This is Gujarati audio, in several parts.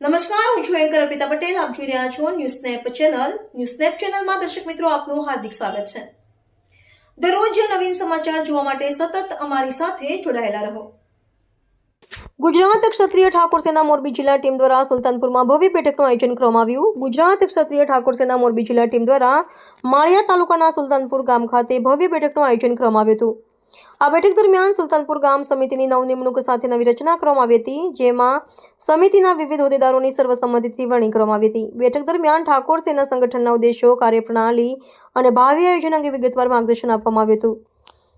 નમસ્કાર, હું છું એન્કર અર્પિતા પટેલ. આપ જોઈ રહ્યા છો news snap channel. News snap ચેનલમાં દર્શક મિત્રો, આપનું હાર્દિક સ્વાગત છે. દરરોજ નવીન સમાચાર જોવા માટે સતત અમારી સાથે જોડાયેલા રહો. ગુજરાત ક્ષત્રિય ઠાકોર સેના મોરબી જિલ્લા ટીમ દ્વારા સુલતાનપુરમાં ભવ્ય બેઠકનું આયોજન કરવામાં આવ્યું. ગુજરાત ક્ષત્રિય ઠાકોર સેના મોરબી જિલ્લા ટીમ દ્વારા માળિયા તાલુકાના સુલતાનપુર ગામ ખાતે ભવ્ય બેઠકનું આયોજન કરવામાં આવ્યું હતું. આ બેઠક દરમિયાન સુલતાનપુર ગામ સમિતિની નવનિમણૂક સાથે નવી રચના કરવામાં આવી હતી, જેમાં સમિતિના વિવિધ હોદ્દેદારોની સર્વસંમતિથી વરણી કરવામાં આવી હતી. બેઠક દરમિયાન ઠાકોર સેના સંગઠનના ઉદ્દેશો, કાર્યપ્રણાલી અને ભાવિ આયોજન અંગે વિગતવાર માર્ગદર્શન આપવામાં આવ્યું હતું.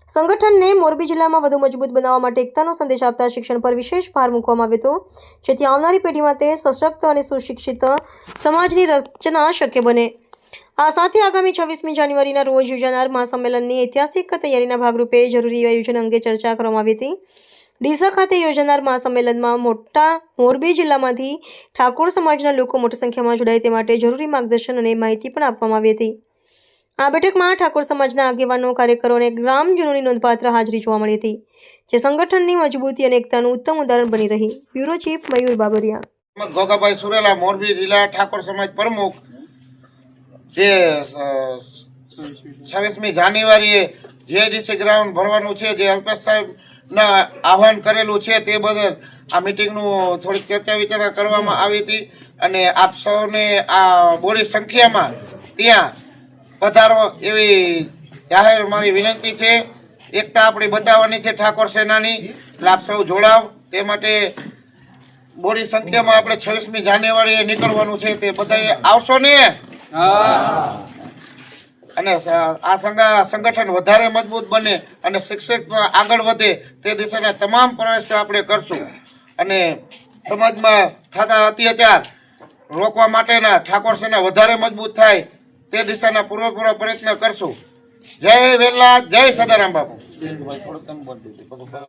સંગઠનને મોરબી જિલ્લામાં વધુ મજબૂત બનાવવા માટે એકતાનો સંદેશ આપતા શિક્ષણ પર વિશેષ ભાર મૂકવામાં આવ્યો હતો, જેથી આવનારી પેઢી માટે સશક્ત અને સુશિક્ષિત સમાજની રચના શક્ય બને. આ સાથે આગામી છવ્વીસમી જાન્યુઆરીના રોજ યોજાનાર મહાસંમેલનની ઐતિહાસિક તૈયારીના ભાગરૂપે જરૂરી આયોજન અંગે ચર્ચા કરવામાં આવી હતી. ડીસા ખાતે યોજાનાર મહાસંમેલનમાં મોટા મોરબી જિલ્લામાંથી ઠાકોર સમાજના લોકો મોટી સંખ્યામાં જોડાય તે માટે જરૂરી માર્ગદર્શન અને માહિતી પણ આપવામાં આવી હતી. આ બેઠકમાં ઠાકોર સમાજના આગેવાનો, કાર્યકરો અને ગ્રામજનોની નોંધપાત્ર હાજરી જોવા મળી હતી, જે સંગઠનની મજબૂતી અને એકતાનું ઉત્તમ ઉદાહરણ બની રહી. Bureau chief Mayur Babariya. ગોગાભાઈ Surela, Morbi જિલ્લા ઠાકોર સમાજ પ્રમુખ જે છવ્વીસમી જાન્યુઆરીએ જે ડીસી ગ્રાઉન્ડ ભરવાનું છે, જે અલ્પેશ સાહેબના આહવાન કરેલું છે, તે બદલ આ મિટિંગનું થોડીક ચર્ચા વિચારણા કરવામાં આવી હતી અને આપ સૌને આ બોડી સંખ્યામાં ત્યાં પધારો એવી જાહેર મારી વિનંતી છે. એકતા આપણી બતાવવાની છે, ઠાકોર સેનાની. આપ સૌ જોડાવ. તે માટે બોડી સંખ્યામાં આપણે છવ્વીસમી જાન્યુઆરીએ નીકળવાનું છે, તે બધા આવશો ને? અને આ સંગા સંગઠન વધારે મજબૂત બને અને શિક્ષક આગળ વધે તે દિશાના તમામ પ્રયાસો આપણે કરશું. અને સમાજમાં થતા અત્યાચાર રોકવા માટેના ઠાકોર સેના વધારે મજબૂત થાય તે દિશાના પૂરેપૂરા પ્રયત્ન કરશું. જય વેલા જય સદારામ બાપુ. થોડુંક તમે બોલી દીધું.